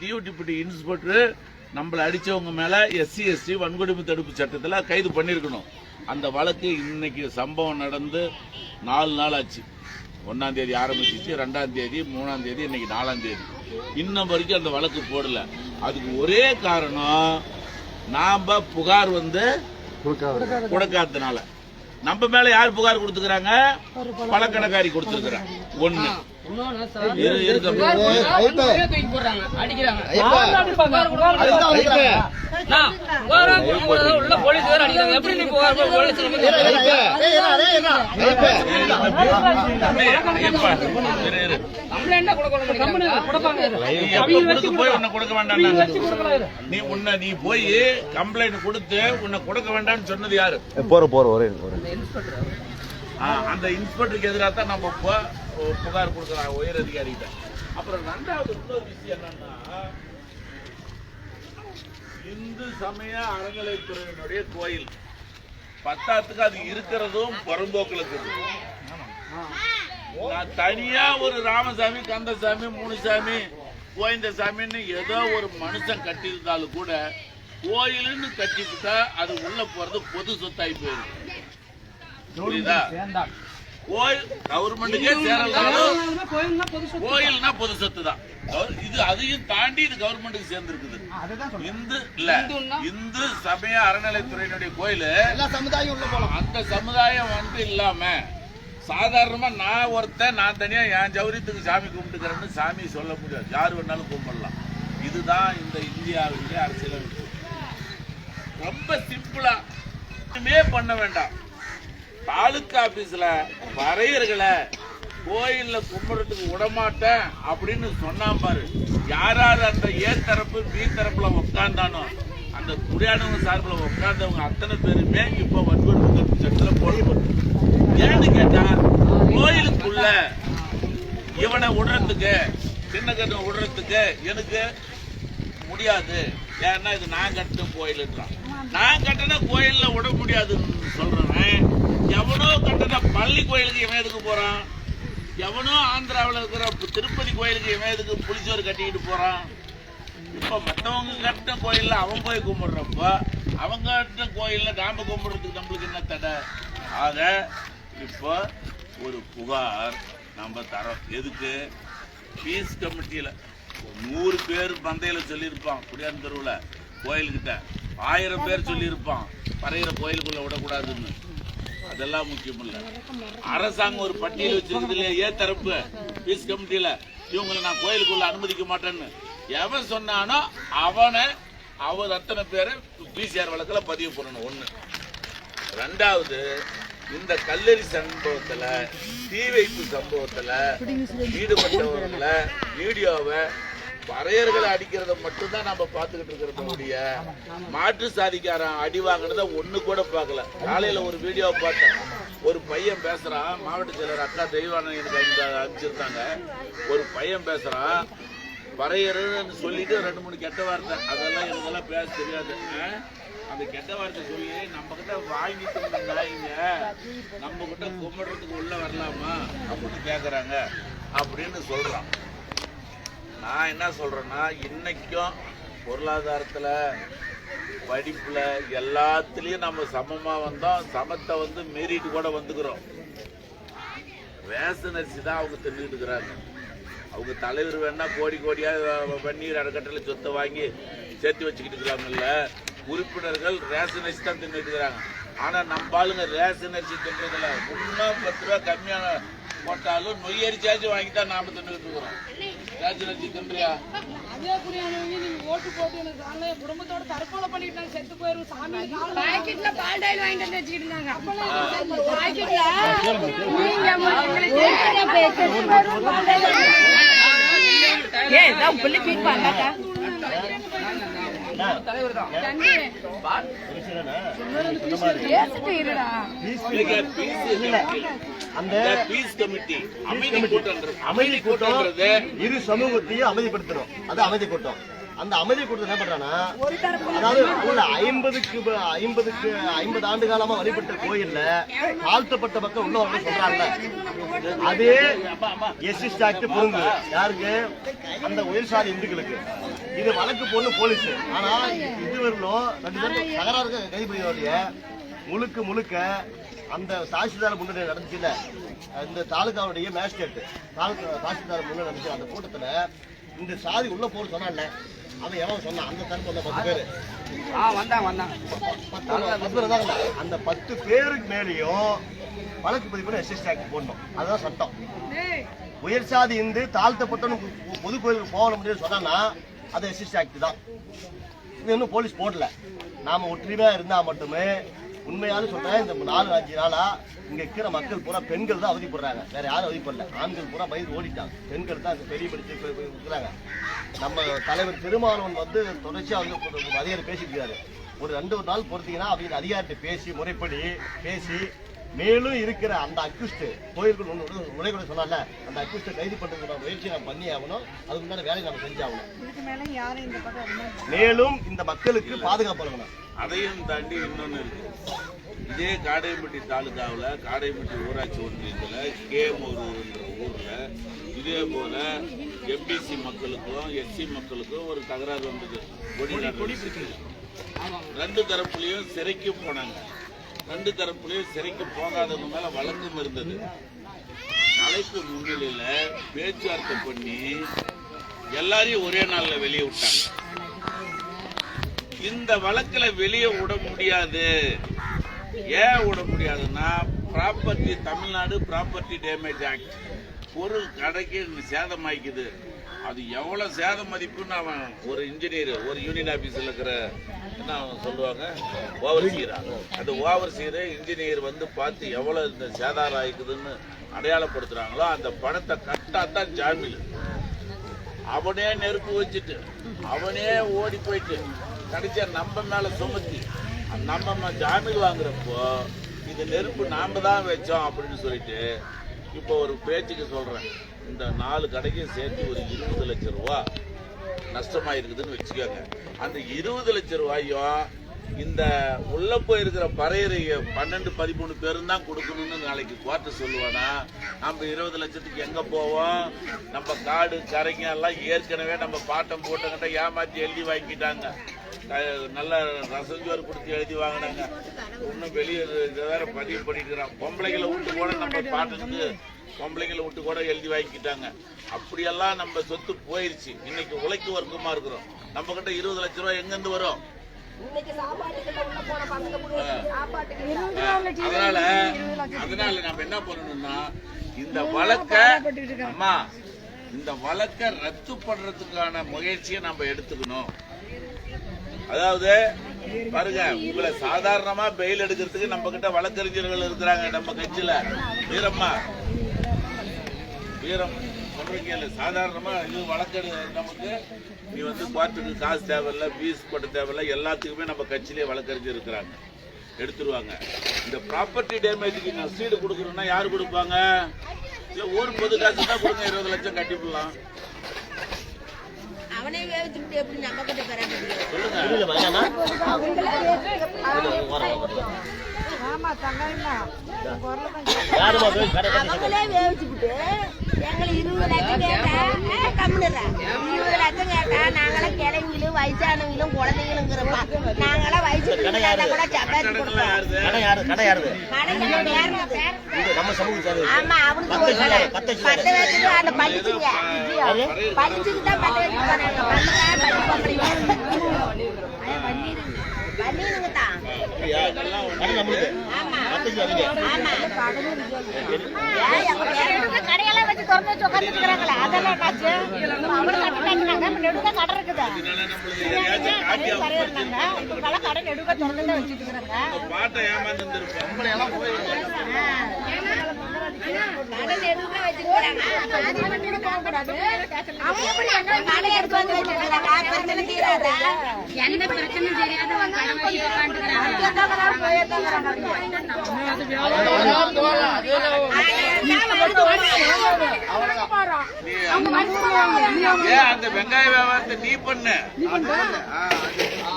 தீவு deputy inspector நம்மள அடிச்சவங்க மேல எஸ்சி எஸ்டி வன்கொடுமை தடுப்பு சட்டத்துல கைது பண்ணிருக்கணும் அந்த வழக்கு இன்னைக்கு சம்பவம் நடந்து நாலு நாள் ஆச்சு. ஒன்னாம் தேதி ஆரம்பிச்சிச்சு ரெண்டாம் தேதி மூணாம் தேதி இன்னைக்கு நாலாம் தேதி. இன்னும் வரைக்கும் அந்த வழக்கு போடல. அதுக்கு ஒரே காரணம் நாம புகார் வந்து கொடுக்காததுனால. நம்ம மேல யார் புகார் கொடுத்துக்கிறாங்க? பழக்கடைக்காரி கொடுத்துருக்குறாங்க. ஒண்ணு. உள்ள போலீஸ் வேற அடிக்கிறாங்க. எப்படி நீ. நீ போய் உன்னை கொடுக்க வேண்டாம் நீ உன்னை நீ போய் கம்ப்ளைண்ட் கொடுத்து உன்னை கொடுக்க வேண்டாம்னு சொன்னது யாரு போற போற ஒரே அந்த இன்ஸ்பெக்டருக்கு எதிராக தான் நம்ம புகார் கொடுக்கலாம் உயர் அதிகாரிகிட்ட. அப்புறம் ரெண்டாவது இன்னொரு விஷயம் என்னன்னா இந்து சமய அறநிலைத்துறையினுடைய கோயில். பத்தாத்துக்கு அது இருக்கிறதும் புறம்போக்கில் இருக்குது நான் தனியா ஒரு ராமசாமி கந்தசாமி முனுசாமி கோவிந்தசாமின்னு ஏதோ ஒரு மனுஷன் கட்டியிருந்தாலும் கூட கோயிலுன்னு கட்டிவிட்டா அது உள்ள போறது பொது சொத்தாய் போயிருக்கு புரியுதா? கோயில் கவர்மெண்ட்டுக்கே சேரலாலும் கோயில்னா பொது சொத்து தான். இது அதையும் தாண்டி இது கவர்மெண்ட்டுக்கு சேர்ந்திருக்குது. இந்து இல்ல இந்து சமய அறநிலைத்துறையினுடைய கோயில் சமுதாயம் உள்ள போலாம். அந்த சமுதாயம் வந்து இல்லாம சாதாரணமா நான் ஒருத்தன் நான் தனியா என் ஜௌரியத்துக்கு சாமி கும்பிட்டுக்கிறேன்னு சாமி சொல்ல முடியாது. யார் வேணாலும் கும்பிடலாம். இதுதான் இந்த இந்தியாவினுடைய அரசியலமைப்பு. ரொம்ப சிம்பிளா பண்ண வேண்டாம். தாலுக்கா ஆபீஸ்ல வரையர்களை கோயில்ல கும்பிடுறதுக்கு விடமாட்டேன் அப்படின்னு சொன்னா பாரு. யார் யார் அந்த ஏ தரப்பு பி தரப்புல உட்கார்ந்தானோ அந்த குடியானவங்க சார்பில் உட்கார்ந்தவங்க அத்தனை பேருமே இப்ப வன்கொடுமை தடுப்பு சட்டத்துல போடப்பட்டு ஏன்னு கேட்டா கோயிலுக்குள்ள இவனை விடுறதுக்கு சின்னக்கண்ணை விடுறதுக்கு எனக்கு முடியாது. ஏன்னா இது நான் கட்டும் கோயிலுன்றான். நான் கட்டின கோயில்ல விட முடியாதுன்னு சொல்றேன். எவனோ கட்டின பள்ளி கோயிலுக்கு இவன் எதுக்கு போறான்? எவனோ ஆந்திராவில் இருக்கிற திருப்பதி கோயிலுக்கு இவன் எதுக்கு புளிச்சோறு கட்டிக்கிட்டு போறான்? இப்ப மற்றவங்க கட்டின கோயில்ல அவன் போய் கும்பிடுறப்ப அவங்க கட்டின கோயில்ல நாம கும்பிடுறதுக்கு நம்மளுக்கு என்ன தடை? ஆக இப்போ ஒரு புகார் நம்ம தரோம். எதுக்கு? பீஸ் கமிட்டியில. நூறு பேர் பந்தையில சொல்லியிருப்பான். குடியான் தெருவில் கோயில்கிட்ட. ஆயிரம் பேர் சொல்லியிருப்பான். பறையிற கோயிலுக்குள்ள விடக்கூடாதுன்னு. அதெல்லாம் முக்கியம் இல்ல அரசாங்கம் ஒரு பட்டியல் வச்சிருக்குது இல்லையா? ஏ தரப்பு பீஸ் கமிட்டியில. இவங்களை நான் கோயிலுக்குள்ள அனுமதிக்க மாட்டேன்னு. எவன் சொன்னானோ அவனை அவர் அத்தனை பேரை பிசிஆர் வழக்கில் பதிவு பண்ணணும் ஒண்ணு. ரெண்டாவது இந்த கல்லறி சம்பவத்துல தீ வைப்பு சம்பவத்துல ஈடுபட்டவர்களை வீடியோவை வரையர்களை அடிக்கிறத மட்டும்தான் நம்ம பார்த்துக்கிட்டு இருக்கிறதோடைய மாற்று சாதிக்காரன் அடி வாங்கினத ஒண்ணு கூட பார்க்கல. காலையில ஒரு வீடியோ பார்த்தேன். ஒரு பையன் பேசுறான். மாவட்ட செயலர் அக்கா தெய்வானன் எனக்கு இந்த அனுப்பிச்சிருந்தாங்க ஒரு பையன் பேசுறான். வரையறன்னு சொல்லிட்டு ரெண்டு மூணு கெட்ட வார்த்தை. அதெல்லாம் எனக்கெல்லாம் பேச தெரியாது. அந்த கெட்ட வார்த்தை சொல்லி நம்ம கிட்ட வாங்கிட்டு நாயிங்க நம்ம கிட்ட கும்பிடுறதுக்கு உள்ள வரலாமா? அப்படின்னு கேக்குறாங்க. அப்படின்னு சொல்றான். நான் என்ன சொல்கிறேன்னா இன்றைக்கும் பொருளாதாரத்தில் படிப்பில் எல்லாத்துலேயும் நம்ம சமமாக வந்தோம். சமத்தை வந்து மீறிட்டு கூட வந்துக்கிறோம். ரேஷன் அரிசி தான் அவங்க தின்னுட்டு இருக்கிறாங்க. அவங்க தலைவர் வேணால் கோடி கோடியாக பன்னீர் அறக்கட்டளை சொத்தை வாங்கி சேர்த்து வச்சுக்கிட்டு இருக்கிறாங்கல்ல உறுப்பினர்கள் ரேஷன் அரிசி தான் தின்னுட்டு இருக்கிறாங்க. ஆனால் நம்ம ஆளுங்க ரேஷன் அரிசி தின்றதில்ல. இன்னும் பத்து ரூபா கம்மியான போட்டாலும் நொய் அரிசியாச்சும் வாங்கி தான் நாம் தின்னுட்டு இருக்கிறோம். அரிசி தின்றியா அதே புரியாதவங்க நீங்க ஓட்டு போட்டு எனக்கு தாங்க என் குடும்பத்தோட தற்கொலை பண்ணிட்டாங்க செத்து போயிரும் சாமி பாக்கெட்ல பால் டாயில் வாங்கிட்டு வந்து வச்சுக்கிட்டு இருந்தாங்க. பாக்கெட்ல நீங்க எங்களை ஜெயிக்கிறதா போய் செத்து போயிரும் பால் டாயில் ஏய் நான் புள்ளி ஃபீட் பண்ணாக்கா அந்த பீஸ் கமிட்டி அமைதி கூட்டம் கூட்டம்ன்றது இரு சமூகத்தையும் அமைதிப்படுத்தணும். அது அமைதி கூட்டம். அந்த அமைதி கொடுத்து என்ன பண்றானா அதாவது உள்ள ஐம்பதுக்கு ஐம்பதுக்கு ஐம்பது ஆண்டு காலமா வழிபட்ட கோயில்ல தாழ்த்தப்பட்ட மக்கள் உள்ள வந்து சொல்றாங்கல்ல. அதே எஸ்சி ஆக்ட் பொருந்து யாருக்கு? அந்த உயர் சாதி இந்துக்களுக்கு. இது வழக்கு போடணும் போலீஸ். ஆனா இதுவரையிலும் ரெண்டு பேரும் தகராறு கைப்பற்றிய முழுக்க முழுக்க அந்த தாசில்தார் முன்னாடி நடந்துச்சுல்ல. இந்த தாலுகாவுடைய மேஜிஸ்ட்ரேட் தாலுகா தாசில்தார் முன்னாடி நடந்துச்சு அந்த கூட்டத்துல இந்த சாதி உள்ள போன்னு சொன்னான்ல அவன் எவன் சொன்னான்? அந்த தரப்பு வந்த பத்து பேரு. ஆ பத்து பேர். இருந்தாங்கல்ல, அந்த பத்து பேருக்கு மேலேயும் வழக்கு பதிவு பண்ணி எஸ்எஸ் ஆக்ட் போடணும். அதுதான் சட்டம். உயர் சாதி இந்து தாழ்த்தப்பட்டவனு பொது கோயிலுக்கு போக முடியும்னு சொன்னா அது எஸ்எஸ் ஆக்ட் தான். இது இன்னும் போலீஸ் போடல. நாம ஒற்றுமையா இருந்தா மட்டுமே உண்மையான சொல்றேன் இந்த நாலு அஞ்சு நாளா இங்க இருக்கிற மக்கள் பூரா பெண்கள் தான் அவதிப்படுறாங்க. வேற யாரும் அவதிப்படல. ஆண்கள் பூரா பயந்து ஓடிட்டாங்க. பெண்கள் தான் பெரிய படிச்சு போய் இருக்கிறாங்க. நம்ம தலைவர் திருமாவளவன் வந்து தொடர்ச்சியா வந்து ஒரு அதிகாரி பேசிட்டு இருக்காரு. ஒரு ரெண்டு ஒரு நாள் பொறுத்தீங்கன்னா அவங்க அதிகாரிட்ட பேசி முறைப்படி பேசி மேலும் இருக்கிற அந்த அக்யூஸ்ட் கோயிலுக்குள் ஒன்று நுழைக்கூட சொன்னால அந்த அக்யூஸ்ட்டை கைது பண்றதுக்கான முயற்சி நம்ம பண்ணி ஆகணும். அதுக்கு முன்னாடி வேலையை நம்ம செஞ்சாகணும். மேலும் இந்த மக்களுக்கு பாதுகாப்பு வழங்கணும். அதையும் தாண்டி இன்னொன்னு இருக்கு. இதே காடையம்பட்டி தாலுகாவில் காடையம்பட்டி ஊராட்சி ஒன்றியத்தில் கேமூருன்ற ஊர்ல இதே போல எம்பிசி மக்களுக்கும் எஸ்சி மக்களுக்கும் ஒரு தகராறு வந்தது கொடி ரெண்டு தரப்புலையும் சிறைக்கு போனாங்க. ரெண்டு தரப்புலையும் சிறைக்கு போகாதவங்க மேல வழக்கம் இருந்தது. தலைப்பு முன்னிலையில பேச்சுவார்த்தை பண்ணி எல்லாரையும் ஒரே நாள்ல வெளியே விட்டாங்க. இந்த வழக்குல வெளியே விட முடியாது. ஏன் விட முடியாதுன்னா property Tamil Nadu property damage act பொருள் கடைக்கு சேதம் ஆயிக்குது அது எவ்வளவு சேத மதிப்புன்னு அவன் ஒரு இன்ஜினியர் ஒரு யூனியன் ஆபீஸ்ல இருக்கிற என்ன அவன் சொல்லுவாங்க? ஓவர் சீரா அந்த ஓவர் சீரை இன்ஜினியர் வந்து பார்த்து எவ்வளவு இந்த சேதாரம் ஆயிக்குதுன்னு அடையாளப்படுத்துறாங்களோ அந்த பணத்தை கட்டாதான் ஜாமீன். அவனே நெருப்பு வச்சுட்டு அவனே ஓடி போயிட்டு கடைசியா நம்ம மேல சுமத்தி நம்ம ஜாமீன் வாங்குறப்போ இது நெருப்பு நாம தான் வச்சோம் அப்படின்னு சொல்லிட்டு இப்போ ஒரு பேச்சுக்கு சொல்கிறேன் இந்த நாலு கடைக்கும் சேர்த்து ஒரு இருபது லட்சம் ரூபா நஷ்டமாயிருக்குதுன்னு வச்சுக்கோங்க. அந்த இருபது லட்சம் ரூபாயும் இந்த உள்ள போயிருக்கிற பறையறைய பன்னெண்டு பதிமூணு பேரும் தான் கொடுக்கணும்னு நாளைக்கு கோர்ட்டு சொல்லுவானா? நம்ம இருபது லட்சத்துக்கு எங்கே போவோம்? நம்ம காடு கரைங்க எல்லாம் ஏற்கனவே நம்ம பாட்டம் போட்டங்கிட்ட ஏமாற்றி எழுதி வாங்கிட்டாங்க. நல்ல ரசஞ்சோறு கொடுத்து எழுதி வாங்கினாங்க. இன்னும் வெளியே இதை வேற பதிவு பண்ணிட்டு இருக்கிறான் பொம்பளைகளை விட்டு கூட நம்ம பாட்டுக்கு பொம்பளைங்களை விட்டு கூட எழுதி வாங்கிக்கிட்டாங்க. அப்படியெல்லாம் நம்ம சொத்து போயிருச்சு. இன்னைக்கு உழைக்கு வர்க்கமா இருக்கிறோம். நம்ம கிட்ட இருபது லட்ச ரூபாய் எங்கிருந்து வரும்? அதனால அதனால நம்ம என்ன பண்ணணும்னா இந்த வழக்க அம்மா இந்த வழக்க ரத்து பண்றதுக்கான முயற்சியை நம்ம எடுத்துக்கணும். அதாவது பாருங்க உங்களை சாதாரணமா பெயில் எடுக்கிறதுக்கு நம்ம கிட்ட வழக்கறிஞர்கள் இருக்கிறாங்க நம்ம கட்சியில. வீரம்மா வீரம் சொல்றீங்க இல்ல சாதாரணமா இது வழக்கெடு நமக்கு நீ வந்து கோர்ட்டுக்கு காசு தேவையில்ல ஃபீஸ் போட்ட தேவையில்ல எல்லாத்துக்குமே நம்ம கட்சியிலே வழக்கறிஞர் இருக்கிறாங்க. எடுத்துருவாங்க. இந்த ப்ராப்பர்ட்டி டேமேஜுக்கு நஷ்டீடு கொடுக்கணும்னா யார் கொடுப்பாங்க? இல்ல ஒரு பொது காசு தான் கொடுங்க இருபது லட்சம் கட்டிவிடலாம் அவனே வேவிச்சுட்டு எப்படி நம்ம கிட்ட பெற முடியும் அவங்களே வேவிச்சுட்டு எங்களை இருபது லட்சம் கேட்டா கம்முனுறா இருபது லட்சம் கேட்டா நாங்களாம் கிழவிகளும் வயசானவங்களும் குழந்தைங்களுங்கிறப்பா நாங்களாம் வயசு கூட சம்பாதிச்சு கொடுப்போம். ஆமா அவனுக்கு ஒரு பத்து வயசுக்கு அந்த படிச்சுங்க படிச்சுட்டு தான் பத்து போனாங்க கடையெல்லாம் வச்சு திறந்து வச்சு உட்காந்துட்டு இருக்கிறாங்களே அதெல்லாம் நெடுக்க கடை இருக்குது? அதே கரையா இருந்தாங்க இப்ப கடை நெடுக்க திறந்து தான் வச்சுட்டு இருக்கிறாங்க. என்ன பிரச்சனை தெரியாத உட்காந்துக்கிறாங்க. அந்த வெங்காய வியாபாரத்தை நீ பண்ணு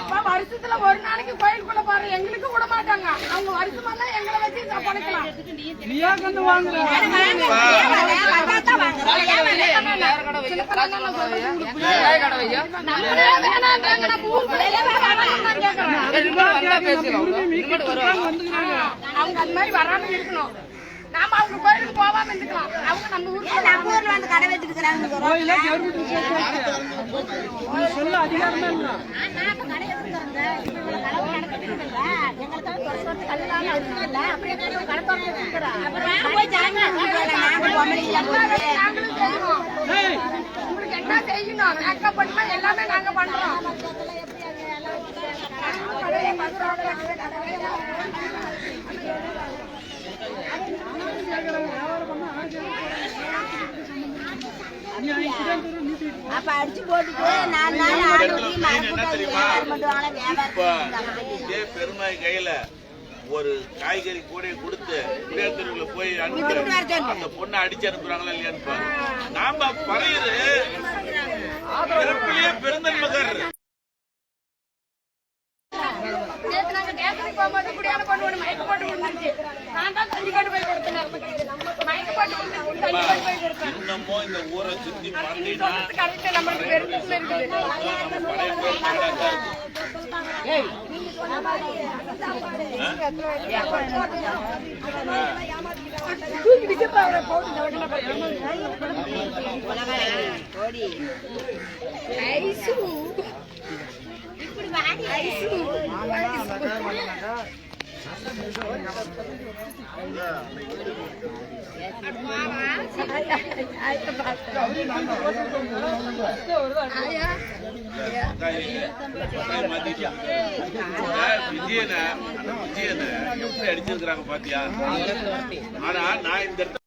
அப்பா வருஷத்துல ஒரு நாளைக்கு கோயிலுக்குள்ள பாரு எங்களுக்கு விட மாட்டாங்க அவங்க வருஷமா எங்களை வச்சு படைக்கலாம் வேற கடை வையா காசு கடை வையா வெங்காய கடை வையா நம்மளே வேணான்றாங்க, நம்ம வேணாம்னு கேக்குறோம். இனிமேல் வந்தா பேசலாம் இனிமேல் வருவாங்க அவங்க அந்த மாதிரி வராம இருக்கணும் நாம அவங்க கோயிலுக்கு போகாம இருந்துக்கலாம் அவங்க நம்ம ஊருக்கு ஏன் நம்ம ஊர்ல வந்து கடை வச்சுட்டு இருக்கிறாங்க நாங்களும் செய்வோம் உங்களுக்கு என்ன செய்யணும்? மேக்கப் பண்ணா எல்லாமே நாங்க பண்றோம். பண்றோம், கடையை அப்ப அடிச்சு போட்டுட்டு நாலு நாள் கையில ஒரு காய்கறி கூடையை கொடுத்து குடியாத்தூர்ல போய் அனுப்புறேன் அந்த பொண்ணை அடிச்சு அனுப்புறாங்களா இல்லையான்னு. நாம பறையுது பிறப்பிலேயே பெருந்தன்மகர் போகும்போது குடியான பொண்ணு ஒண்ணு மயக்க போட்டு விழுந்துருச்சு. நான் தான் தண்ணி கொண்டு போய் கொடுத்தேன். மயக்க போட்டு விழுந்துருச்சு, தண்ணி கொண்டு போய் கொடுத்தேன். இன்னமும் இந்த ஊரை சுத்தி நீ சொல்றது correct, நம்மளுக்கு பெருந்தன்மை இருக்குது. தூக்கிட்டு அவரை போட்டு இந்த வண்டியில போய் ஏமாந்து. ஐசு. ஐசு. விஜயனை விஜயனை எப்படி அடிச்சிருக்கிறாங்க பாத்தியா ஆனா நான் இந்த